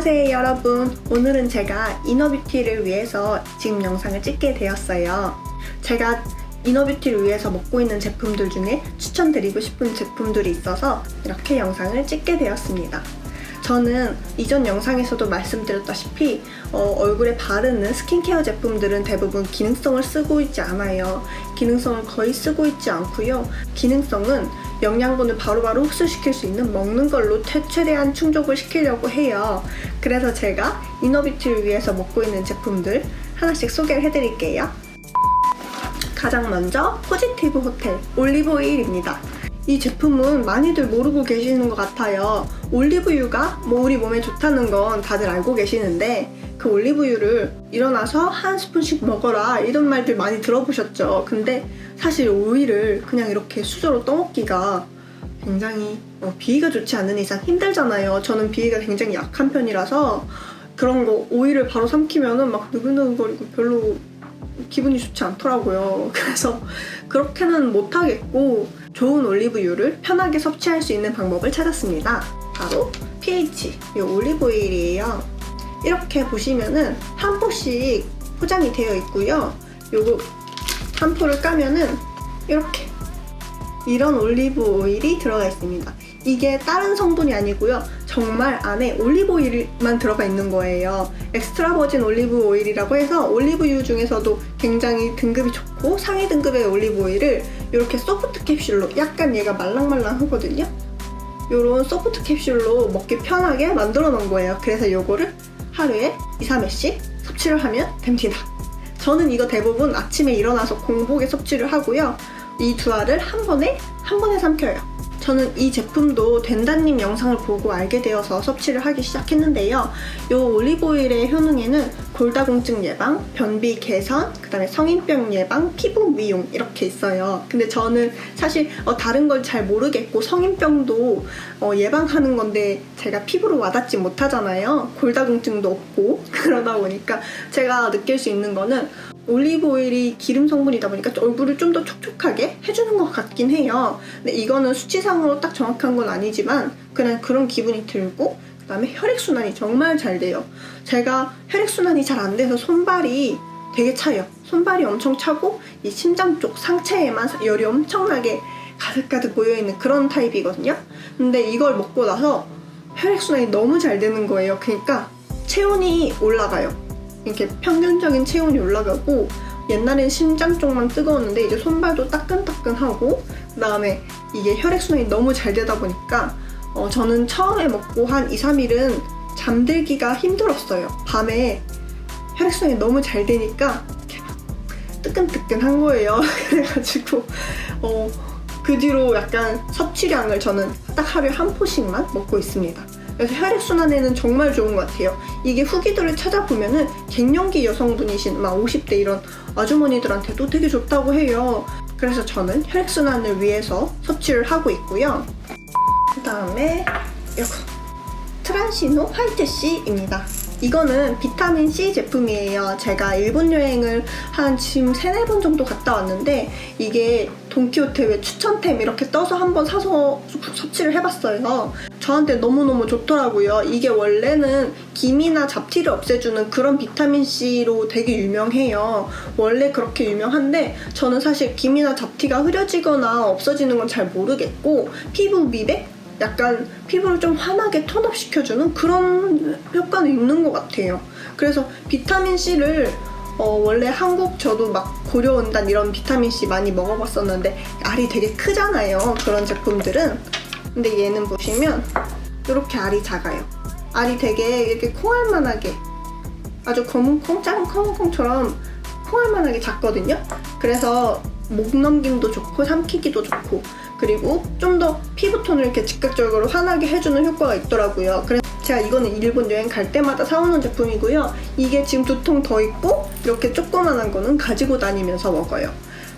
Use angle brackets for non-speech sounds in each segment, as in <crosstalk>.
안녕하세요 여러분 오늘은 제가 이너뷰티를 위해서 지금 영상을 찍게 되었어요 제가 이너뷰티를 위해서 먹고 있는 제품들 중에 추천드리고 싶은 제품들이 있어서 이렇게 영상을 찍게 되었습니다 저는 이전 영상에서도 말씀드렸다시피 어, 얼굴에 바르는 스킨케어 제품들은 대부분 기능성을 쓰고 있지 않아요. 기능성을 거의 쓰고 있지 않고요. 기능성은 영양분을 바로바로 흡수시킬 수 있는 먹는 걸로 최, 최대한 충족을 시키려고 해요. 그래서 제가 이너비티를 위해서 먹고 있는 제품들 하나씩 소개를 해드릴게요. 가장 먼저 포지티브 호텔 올리브오일입니다. 이 제품은 많이들 모르고 계시는 것 같아요. 올리브유가 뭐 우리 몸에 좋다는 건 다들 알고 계시는데 그 올리브유를 일어나서 한 스푼씩 먹어라 이런 말들 많이 들어보셨죠. 근데 사실 오일을 그냥 이렇게 수저로 떠먹기가 굉장히 어, 비위가 좋지 않은 이상 힘들잖아요. 저는 비위가 굉장히 약한 편이라서 그런 거 오일을 바로 삼키면은 막 느글느글거리고 별로 기분이 좋지 않더라고요. <laughs> 그래서 그렇게는 못하겠고 좋은 올리브유를 편하게 섭취할 수 있는 방법을 찾았습니다. 바로 pH, 이 올리브오일이에요. 이렇게 보시면은 한 포씩 포장이 되어 있고요. 요거 한 포를 까면은 이렇게 이런 올리브 오일이 들어가 있습니다. 이게 다른 성분이 아니고요. 정말 안에 올리브 오일만 들어가 있는 거예요. 엑스트라 버진 올리브 오일이라고 해서 올리브유 중에서도 굉장히 등급이 좋고 상위 등급의 올리브 오일을 이렇게 소프트 캡슐로 약간 얘가 말랑말랑하거든요. 이런 소프트 캡슐로 먹기 편하게 만들어 놓은 거예요. 그래서 이거를 하루에 2, 3회씩 섭취를 하면 됩니다. 저는 이거 대부분 아침에 일어나서 공복에 섭취를 하고요. 이 두 알을 한 번에 한 번에 삼켜요. 저는 이 제품도 된다님 영상을 보고 알게 되어서 섭취를 하기 시작했는데요. 이 올리브오일의 효능에는 골다공증 예방, 변비 개선, 그 다음에 성인병 예방, 피부 미용 이렇게 있어요. 근데 저는 사실 어, 다른 걸 잘 모르겠고 성인병도 어, 예방하는 건데 제가 피부로 와닿지 못하잖아요. 골다공증도 없고 <laughs> 그러다 보니까 제가 느낄 수 있는 거는 올리브 오일이 기름 성분이다 보니까 얼굴을 좀 더 촉촉하게 해주는 것 같긴 해요. 근데 이거는 수치상으로 딱 정확한 건 아니지만 그냥 그런 기분이 들고 그다음에 혈액순환이 정말 잘 돼요. 제가 혈액순환이 잘 안 돼서 손발이 되게 차요. 손발이 엄청 차고 이 심장 쪽 상체에만 열이 엄청나게 가득가득 모여있는 그런 타입이거든요. 근데 이걸 먹고 나서 혈액순환이 너무 잘 되는 거예요. 그러니까 체온이 올라가요. 이렇게 평균적인 체온이 올라가고 옛날엔 심장 쪽만 뜨거웠는데 이제 손발도 따끈따끈하고 그 다음에 이게 혈액순환이 너무 잘 되다 보니까 어, 저는 처음에 먹고 한 2, 3일은 잠들기가 힘들었어요. 밤에 혈액순환이 너무 잘 되니까 뜨끈뜨끈한 거예요. <laughs> 그래가지고 어, 그 뒤로 약간 섭취량을 저는 딱 하루에 한 포씩만 먹고 있습니다. 그래서 혈액순환에는 정말 좋은 것 같아요. 이게 후기들을 찾아보면은 갱년기 여성분이신 막 50대 이런 아주머니들한테도 되게 좋다고 해요. 그래서 저는 혈액순환을 위해서 섭취를 하고 있고요. 그 다음에 이거 트란시노 화이트 C입니다. 이거는 비타민 C 제품이에요. 제가 일본 여행을 한 지금 세네 번 정도 갔다 왔는데 이게 돈키호테 왜 추천템 이렇게 떠서 한번 사서 섭취를 해봤어요. 저한테 너무너무 좋더라고요. 이게 원래는 기미나 잡티를 없애주는 그런 비타민 C로 되게 유명해요. 원래 그렇게 유명한데 저는 사실 기미나 잡티가 흐려지거나 없어지는 건 잘 모르겠고 피부 미백 약간 피부를 좀 환하게 톤업 시켜주는 그런 효과는 있는 것 같아요. 그래서 비타민 C를 어, 원래 한국 저도 막 고려온단 이런 비타민 C 많이 먹어봤었는데 알이 되게 크잖아요. 그런 제품들은. 근데 얘는 보시면 이렇게 알이 작아요. 알이 되게 이렇게 콩알만하게 아주 검은 콩, 작은 검은 콩처럼 콩알만하게 작거든요. 그래서 목 넘김도 좋고 삼키기도 좋고 그리고 좀 더 피부톤을 이렇게 즉각적으로 환하게 해주는 효과가 있더라고요. 그래서 제가 이거는 일본 여행 갈 때마다 사오는 제품이고요. 이게 지금 두 통 더 있고 이렇게 조그만한 거는 가지고 다니면서 먹어요.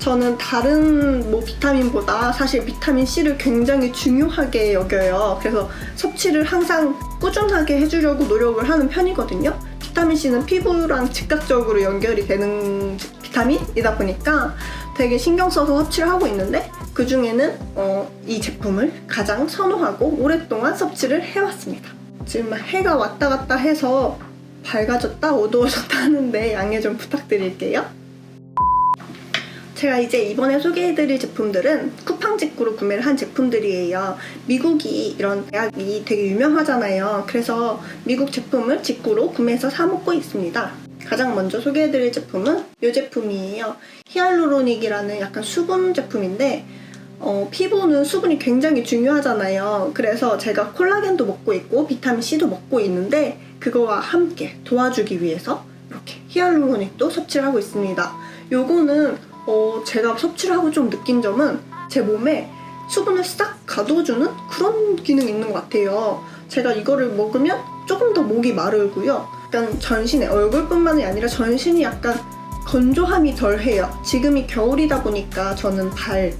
저는 다른 뭐 비타민보다 사실 비타민 C를 굉장히 중요하게 여겨요. 그래서 섭취를 항상 꾸준하게 해주려고 노력을 하는 편이거든요. 비타민 C는 피부랑 즉각적으로 연결이 되는 비타민이다 보니까 되게 신경 써서 섭취를 하고 있는데 그 중에는 어, 이 제품을 가장 선호하고 오랫동안 섭취를 해왔습니다. 지금 해가 왔다 갔다 해서 밝아졌다 어두워졌다 하는데 양해 좀 부탁드릴게요. 제가 이제 이번에 소개해드릴 제품들은 쿠팡 직구로 구매를 한 제품들이에요. 미국이 이런 대학이 되게 유명하잖아요. 그래서 미국 제품을 직구로 구매해서 사 먹고 있습니다. 가장 먼저 소개해드릴 제품은 이 제품이에요. 히알루로닉이라는 약간 수분 제품인데 어, 피부는 수분이 굉장히 중요하잖아요. 그래서 제가 콜라겐도 먹고 있고 비타민 C도 먹고 있는데 그거와 함께 도와주기 위해서 이렇게 히알루로닉도 섭취를 하고 있습니다. 요거는 어, 제가 섭취를 하고 좀 느낀 점은 제 몸에 수분을 싹 가둬주는 그런 기능이 있는 것 같아요. 제가 이거를 먹으면 조금 더 목이 마르고요. 약간 전신에 얼굴뿐만이 아니라 전신이 약간 건조함이 덜해요. 지금이 겨울이다 보니까 저는 발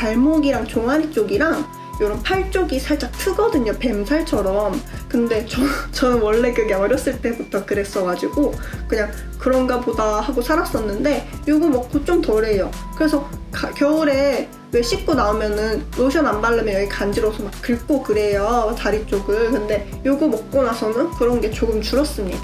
발목이랑 종아리 쪽이랑 이런 팔 쪽이 살짝 트거든요. 뱀살처럼. 근데 저, <laughs> 저는 원래 그게 어렸을 때부터 그랬어가지고 그냥 그런가 보다 하고 살았었는데 이거 먹고 좀 덜해요. 그래서 가- 겨울에 왜 씻고 나오면은 로션 안 바르면 여기 간지러워서 막 긁고 그래요. 다리 쪽을. 근데 이거 먹고 나서는 그런 게 조금 줄었습니다.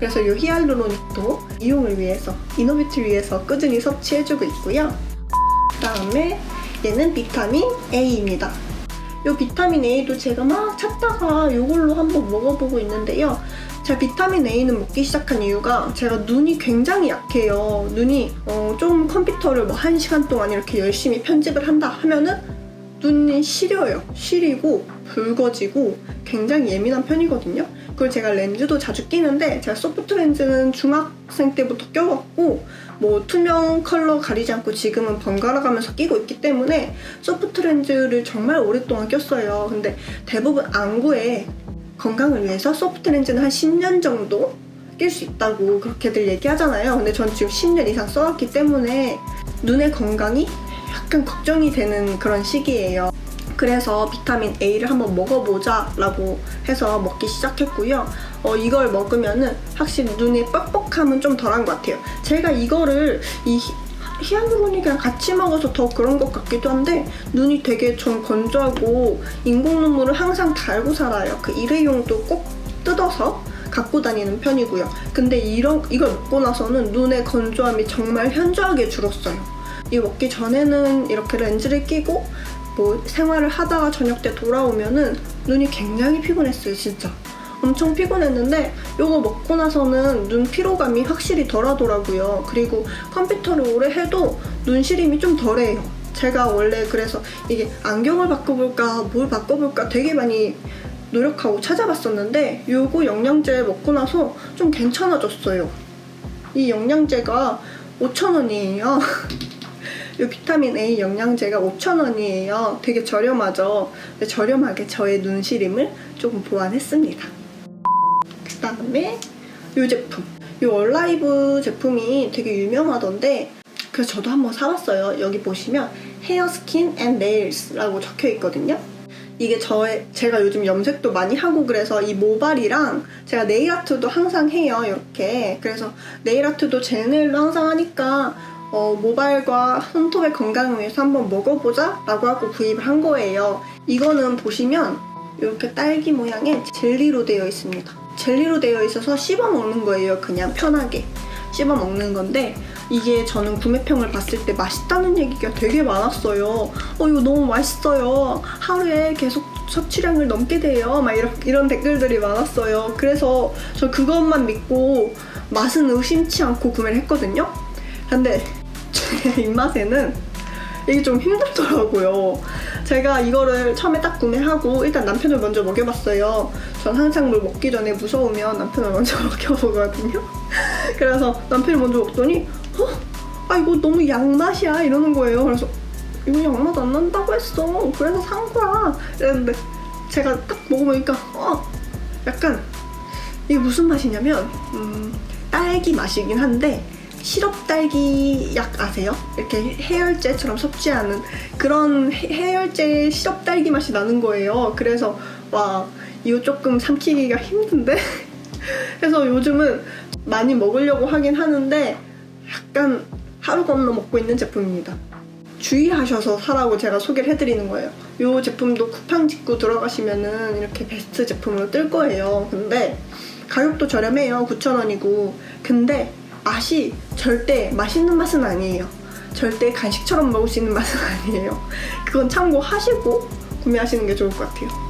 그래서 이 히알루로닉도 이용을 위해서, 이노비트 위해서 꾸준히 섭취해주고 있고요. 그 다음에 얘는 비타민 A입니다. 이 비타민 A도 제가 막 찾다가 이걸로 한번 먹어보고 있는데요. 제가 비타민 A는 먹기 시작한 이유가 제가 눈이 굉장히 약해요. 눈이 어, 좀 컴퓨터를 뭐한 시간 동안 이렇게 열심히 편집을 한다 하면은 눈이 시려요. 시리고 붉어지고 굉장히 예민한 편이거든요. 그리고 제가 렌즈도 자주 끼는데 제가 소프트 렌즈는 중학생 때부터 껴왔고 뭐 투명 컬러 가리지 않고 지금은 번갈아 가면서 끼고 있기 때문에 소프트 렌즈를 정말 오랫동안 꼈어요. 근데 대부분 안구에 건강을 위해서 소프트 렌즈는 한 10년 정도 낄 수 있다고 그렇게들 얘기하잖아요. 근데 전 지금 10년 이상 써왔기 때문에 눈의 건강이 약간 걱정이 되는 그런 시기예요. 그래서 비타민 A를 한번 먹어보자 라고 해서 먹기 시작했고요. 어, 이걸 먹으면은 확실히 눈의 뻑뻑함은 좀 덜한 것 같아요. 제가 이거를 이 히- 히알루로닉이랑 같이 먹어서 더 그런 것 같기도 한데 눈이 되게 좀 건조하고 인공 눈물을 항상 달고 살아요. 그 일회용도 꼭 뜯어서 갖고 다니는 편이고요. 근데 이런 이걸 먹고 나서는 눈의 건조함이 정말 현저하게 줄었어요. 이 먹기 전에는 이렇게 렌즈를 끼고 뭐 생활을 하다가 저녁 때 돌아오면은 눈이 굉장히 피곤했어요, 진짜. 엄청 피곤했는데 이거 먹고 나서는 눈 피로감이 확실히 덜하더라고요. 그리고 컴퓨터를 오래 해도 눈 시림이 좀 덜해요. 제가 원래 그래서 이게 안경을 바꿔볼까 뭘 바꿔볼까 되게 많이 노력하고 찾아봤었는데 요거 영양제 먹고 나서 좀 괜찮아졌어요. 이 영양제가 5,000원이에요. <laughs> 이 비타민 A 영양제가 5,000원이에요. 되게 저렴하죠. 근데 저렴하게 저의 눈시림을 조금 보완했습니다. 그 다음에 이 제품. 이 얼라이브 제품이 되게 유명하던데 그래서 저도 한번 사봤어요. 여기 보시면 헤어 스킨 앤 네일스라고 적혀 있거든요. 이게 저의 제가 요즘 염색도 많이 하고 그래서 이 모발이랑 제가 네일 아트도 항상 해요 이렇게 그래서 네일 아트도 젤네일로 항상 하니까 어, 모발과 손톱의 건강을 위해서 한번 먹어보자 라고 하고 구입을 한 거예요 이거는 보시면 이렇게 딸기 모양의 젤리로 되어 있습니다 젤리로 되어 있어서 씹어 먹는 거예요 그냥 편하게 씹어 먹는 건데 이게 저는 구매평을 봤을 때 맛있다는 얘기가 되게 많았어요. 어, 이거 너무 맛있어요. 하루에 계속 섭취량을 넘게 돼요. 막 이런, 이런 댓글들이 많았어요. 그래서 저 그것만 믿고 맛은 의심치 않고 구매를 했거든요. 근데 제 <laughs> 입맛에는 이게 좀 힘들더라고요. 제가 이거를 처음에 딱 구매하고 일단 남편을 먼저 먹여봤어요. 전 항상 뭘 먹기 전에 무서우면 남편을 먼저 <laughs> 먹여보거든요. 그래서 남편이 먼저 먹더니 어? 아 이거 너무 양맛이야 이러는 거예요. 그래서 이거 양맛 안 난다고 했어. 그래서 산 거야. 이랬는데 제가 딱 먹어보니까 어 약간 이게 무슨 맛이냐면 음, 딸기 맛이긴 한데 시럽 딸기 약 아세요? 이렇게 해열제처럼 섭취하는 그런 해- 해열제 시럽 딸기 맛이 나는 거예요. 그래서 와 이거 조금 삼키기가 힘든데 <laughs> 그래서 요즘은 많이 먹으려고 하긴 하는데 약간 하루 건너 먹고 있는 제품입니다. 주의하셔서 사라고 제가 소개를 해드리는 거예요. 이 제품도 쿠팡 직구 들어가시면은 이렇게 베스트 제품으로 뜰 거예요. 근데 가격도 저렴해요. 9,000원이고. 근데 맛이 절대 맛있는 맛은 아니에요. 절대 간식처럼 먹을 수 있는 맛은 <laughs> 아니에요. 그건 참고하시고 구매하시는 게 좋을 것 같아요.